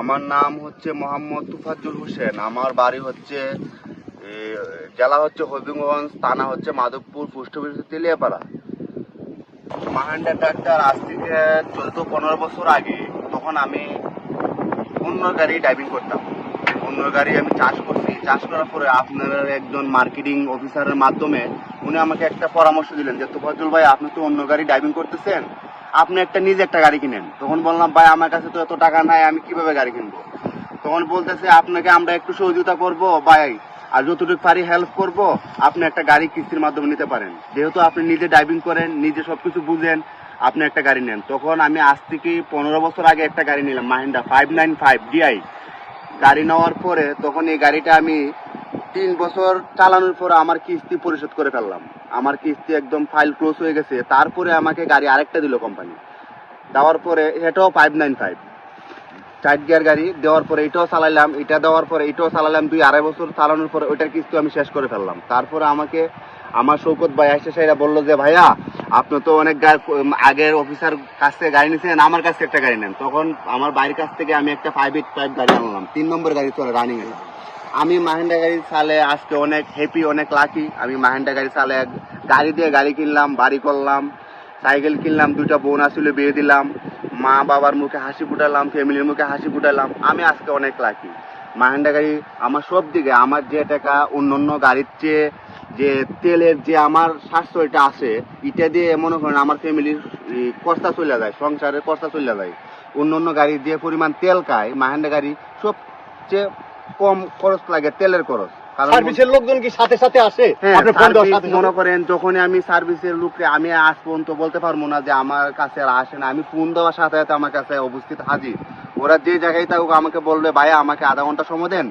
আমার নাম হচ্ছে মোহাম্মদ তুফাজ্জুল হোসেন। আমার বাড়ি হচ্ছে জেলা হচ্ছে হবিগঞ্জ, থানা হচ্ছে Madhabpur, post office Teliapara. Mahindra tractor আজ থেকে চোদ্দ, পনেরো বছর আগে তখন আমি অন্য গাড়ি ড্রাইভিং করতাম। অন্য গাড়ি আমি চাষ করছি। চাষ করার পরে আপনার একজন মার্কেটিং অফিসারের মাধ্যমে উনি আমাকে একটা পরামর্শ দিলেন যে তোফাজুল ভাই, আপনি তো অন্য গাড়ি ড্রাইভিং করতেছেন? আপনি একটা নিজে একটা গাড়ি কিনেন। তখন বললাম, ভাই, আমার কাছে তো এত টাকা নাই, আমি কীভাবে গাড়ি কিনবো? তখন বলতেছে, আপনাকে আমরা একটু সহযোগিতা করব, ভাই, আর যতটুকু পারি হেল্প করব, আপনি একটা গাড়ি কিস্তির মাধ্যমে নিতে পারেন। যেহেতু আপনি নিজে ড্রাইভিং করেন, নিজে সবকিছু বুঝেন, আপনি একটা গাড়ি নেন। তখন আমি আজ থেকে পনেরো বছর আগে একটা গাড়ি নিলাম Mahindra five nine five DI গাড়ি নেওয়ার পরে তখন এই গাড়িটা আমি তিন বছর চালানোর পর আমার কিস্তি পরিশোধ করে ফেললাম। আমার কিস্তি একদম ফাইল ক্লোজ হয়ে গেছে। তারপরে আমাকে গাড়ি আরেকটা দিল কোম্পানি দেওয়ার পরে এটাও ফাইভ নাইন ফাইভ চার গিয়ার গাড়ি দেওয়ার পরে এটাও চালাইলাম, এটা দেওয়ার পরে এটাও চালালাম দুই আড়াই বছর চালানোর পরে ওইটার কিস্তি আমি শেষ করে ফেললাম। তারপরে আমাকে, আমার শৌকত ভাই এসে সেটা বলল যে, ভাইয়া, আপনি তো অনেক আগের অফিসার কাছ থেকে গাড়ি নিয়েছেন আমার কাছ একটা গাড়ি নেন। তখন আমার বাড়ির কাছ থেকে আমি একটা ফাইভ এইট ফাইভ গাড়ি আনলাম। তিন নম্বর গাড়ি চলে রানিং আমি মাহেন্দ্রা গাড়ি চালে আজকে অনেক হ্যাপি অনেক লাকি আমি মাহেন্দ্রা গাড়ি এক গাড়ি দিয়ে গাড়ি কিনলাম, বাড়ি করলাম সাইকেল কিনলাম, দুইটা বোন আসলে, বিয়ে দিলাম। মা বাবার মুখে হাসি ফুটালাম ফ্যামিলির মুখে হাসি ফুটালাম। আমি আজকে অনেক লাকি মাহেন্দ্রা গাড়ি আমার সব দিকে, আমার যে টাকা অন্য অন্য গাড়ির চেয়ে যে তেলের যে আমার সাশ্রয়টা আছে, এটা দিয়ে মনে করেন আমার ফ্যামিলির কর্তা চলে যায়, সংসারের কর্তা চলে যায়। অন্য অন্য গাড়ি যে পরিমাণ তেল খায়, মাহেন্দ্রা গাড়ি সবচেয়ে কম খরচ লাগে তেলের খরচ। সার্ভিসের লোকজন কি সাথে সাথে আসে? হ্যাঁ, আপনি ফোন দেওয়ার সাথে মনে করেন যখনই আমি সার্ভিসের লোককে আমি আজ পর্যন্ত বলতে পারব না যে আমার কাছে আর আসে না। আমি ফোন দেওয়ার সাথে সাথে আমার কাছে উপস্থিত হাজির। ওরা যে জায়গায় থাকুক আমাকে বলবে ভাইয়া আমাকে আধা ঘণ্টা সময় দেন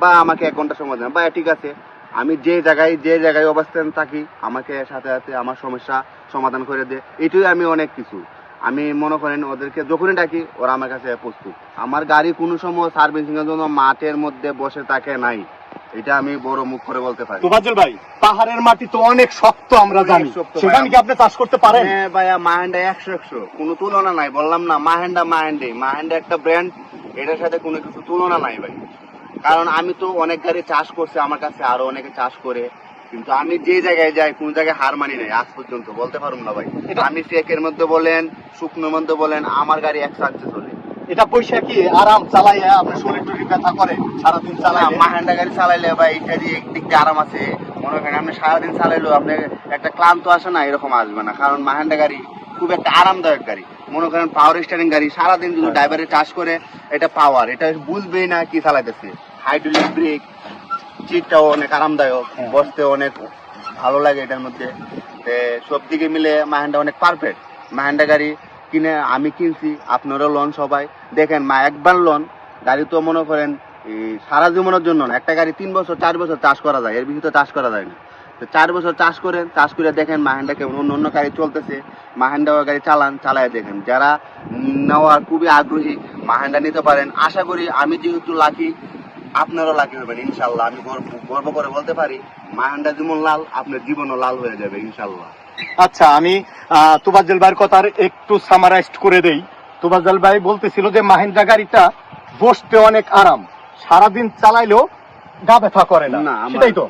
বা আমাকে এক ঘণ্টা সময় দেন। ভাইয়া ঠিক আছে। আমি যে জায়গায় যে জায়গায় অবস্থান থাকি আমাকে সাথে সাথে আমার সমস্যা সমাধান করে দে। এটাই আমি অনেক কিছু। আমি মনে করেন ওদেরকে যখনই ডাকি ওরা আমার কাছে প্রস্তুত। আমার গাড়ি কোনো সময় সার্ভিসিং এর জন্য মাঠের মধ্যে বসে থাকে নাই। এটা আমি বড় মুখ করে বলতে পারি। তোফাজ্জল ভাই পাহাড়ের মাটি তো অনেক শক্ত আমরা জানি। সেখানে কি আপনি চাষ করতে পারেন? হ্যাঁ ভাইয়া মাহেন্ডা একশো একশো। কোনো তুলনা নাই বললাম না মাহেন্ডা মাহেন্ডে। মাহেন্ডা একটা ব্র্যান্ড এটার সাথে কোনো কিছু তুলনা নাই ভাই। কারণ আমি তো অনেক গাড়ি চাষ করছি আমার কাছে আরও অনেকে চাষ করে। কিন্তু আমি যে জায়গায় যাই কোন জায়গায় হার মানি নাই আজ পর্যন্ত বলতে পারুম না ভাই। আমি ফেকের মধ্যে বলেন শুকনোর মধ্যে বলেন আমার গাড়ি এক সাথে চলে। এটা পয়সা কি? আরাম চালাইয়া আপনি শরীর টরীর ব্যথা করে? সারাদিন মাহেন্ডা গাড়ি চালাইলে বা এটা দিয়ে একদিক দিয়ে আরাম আছে। মনে করেন আপনি সারাদিন চালাইলেও আপনি একটা ক্লান্ত আসে না এরকম আসবে না। কারণ মাহেন্ডা গাড়ি খুব একটা আরামদায়ক গাড়ি। মনে করেন পাওয়ার স্টারিং গাড়ি সারাদিন যদি ড্রাইভারে চাষ করে এটা পাওয়ার এটা বুঝবেই না কি চালাইতেছে। হাইড্রোলিক ব্রেক সিটটাও অনেক আরামদায়ক হ্যাঁ। বসতে অনেক ভালো লাগে এটার মধ্যে। সব দিকে মিলে মাহেন্ডা অনেক পারফেক্ট মাহেন্ডা গাড়ি কিনে আমি কিনছি আপনারও লোন সবাই। দেখেন মা একবার লোন গাড়ি তো মনে করেন সারা জীবনের জন্য না একটা গাড়ি তিন বছর চার বছর চাষ করা যায় এর বেশি তো চাষ করা যায় না। তো চার বছর চাষ করেন চাষ করে দেখেন মাহেন্ডা কেমন অন্য অন্য গাড়ি চলতেছে মাহেন্ডা গাড়ি চালান চালায় দেখেন। যারা নেওয়ার খুবই আগ্রহী মাহেন্ডা নিতে পারেন। আশা করি আমি যেহেতু লাকি আপনারও লাকি হবেন ইনশাল্লাহ। আমি গর্ব করে বলতে পারি মাহেন্ডা যেমন লাল আপনার জীবনও লাল হয়ে যাবে ইনশাল্লাহ। আচ্ছা আমি তোফাজ্জল ভাইয়ের কথার একটু সামারাইজড করে দেই। তোফাজ্জল ভাই বলতেছিল যে মাহিন্দ্রা গাড়িটা বসতে অনেক আরাম। সারাদিন চালাইলেও গা ব্যথা করে না। না সেটাই তো।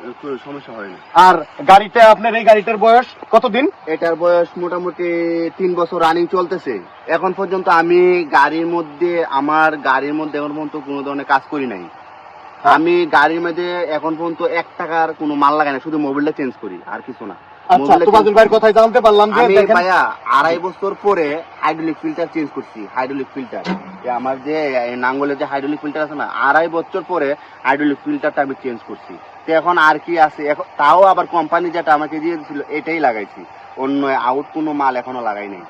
সমস্যা হয় না। আর গাড়িটা আপনার এই গাড়িটার বয়স কতদিন? এটার বয়স মোটামুটি তিন বছর রানিং চলতেছে। এখন পর্যন্ত আমি গাড়ির মধ্যে আমার গাড়ির মধ্যে এখন পর্যন্ত কোনো ধরনের কাজ করি নাই। আমি গাড়ির মধ্যে এখন পর্যন্ত এক টাকার কোনো মাল লাগাই না শুধু মোবিলটা চেঞ্জ করি আর কিছু না। আচ্ছা মোবিলটা ভাইয়ের কথাই জানতে পারলাম যে আমি ভাইয়া আড়াই বছর পরে হাইড্রোলিক ফিল্টার চেঞ্জ করছি হাইড্রোলিক ফিল্টার আমার যে নাঙ্গলের যে হাইড্রোলিক ফিল্টার আছে না আড়াই বছর পরে হাইড্রোলিক ফিল্টারটা আমি চেঞ্জ করছি। তো এখন আর কি আছে? এখন তাও আবার কোম্পানি যেটা আমাকে দিয়ে দিছিল এটাই লাগাইছি। অন্য আউট কোনো মাল এখনও লাগাই নাই।